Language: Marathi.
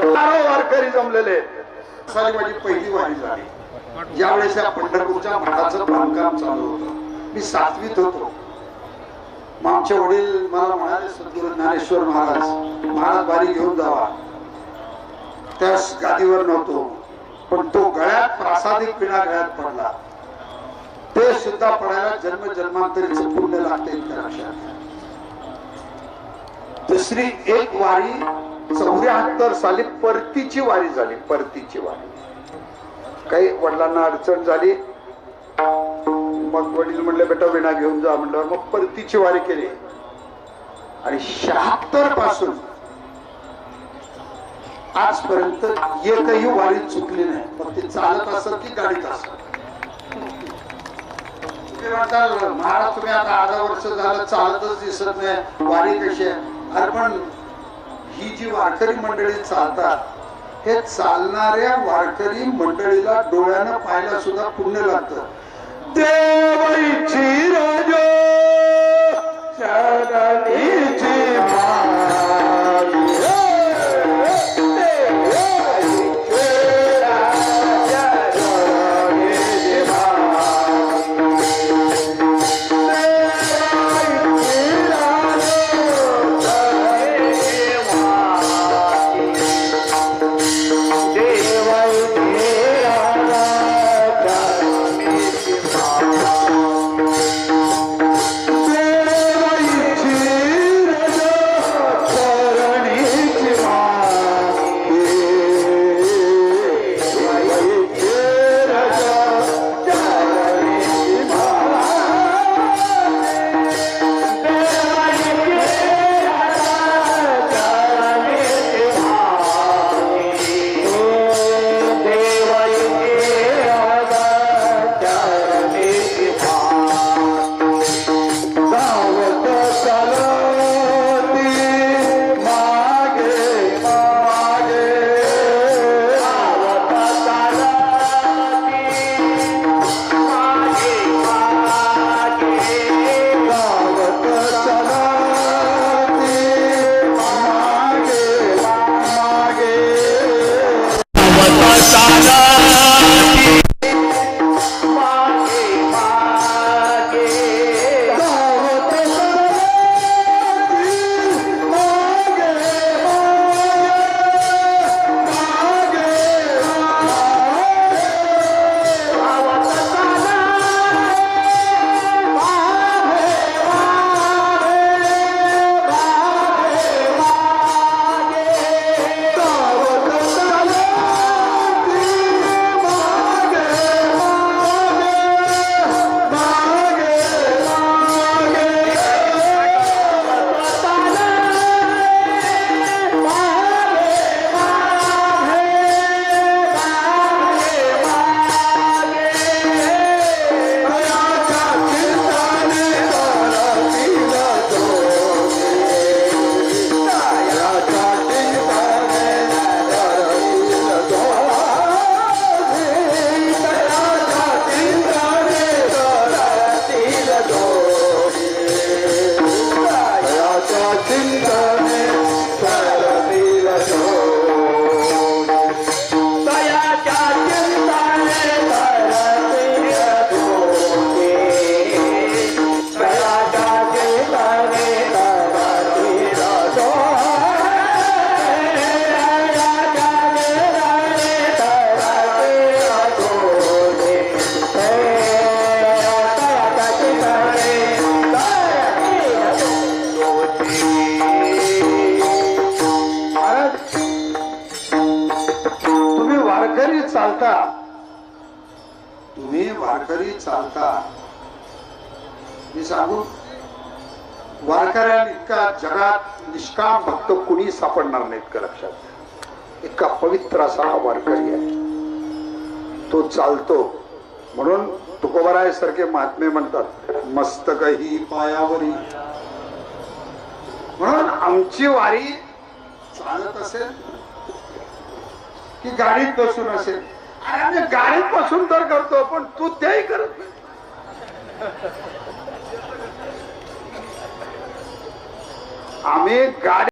हजारो वारकरी जमलेले साली माझी पहिली वारी झाली. ज्यावेळेस या पंढरपूरच्या मठाचं बांधकाम चालू होतं. मी सातवीत होतो. मग आमचे वडील मला म्हणाले सद्गुरु ज्ञानेश्वर महाराज महाराज बारी घेऊन जावा त्यास गादीवर नव्हतो. पण तो गळ्यात प्रासादिक पिढा गळ्यात पडला. ते सुद्धा पडायला जन्म जन्मांतरीच पुण्य लागते लक्षात. दुसरी एक वारी चौऱ्याहत्तर साली परतीची वारी झाली परतीची वारी. काही वडिलांना अडचण झाली मग वडील म्हणले बेटा विणा घेऊन जा. म्हणलं मग परतीची वारी केली. आणि शहात्तरपासून आजपर्यंत एकही वारी चुकली नाही. मग ते चालत असत की गाडीत असत महाराज तुम्ही आता अर्धा वर्ष झालं चालतच दिसत नाही. वारी कशी आहे? अरे पण ही जी वारकरी मंडळी चालतात हे चालणाऱ्या वारकरी मंडळीला डोळ्यानं पाहायला सुद्धा पुण्य लागतं. देवाईची चालता? तुम्ही वारकरी चालता. मी सांगू वारकऱ्या इतका जगात निष्काम भक्त कुणी सापडणार नाही इतकं लक्षात? इतका पवित्र असा हा वारकरी आहे. तो चालतो. म्हणून तुकोबराय सारखे महात्मे म्हणतात मस्तक ही पायावरी. म्हणून आमची वारी चालत असेल की गाडीत बसून असेल अरे आम्ही गाडीत बसून तर करतो पण तू तेही करत नाही आम्ही गाडी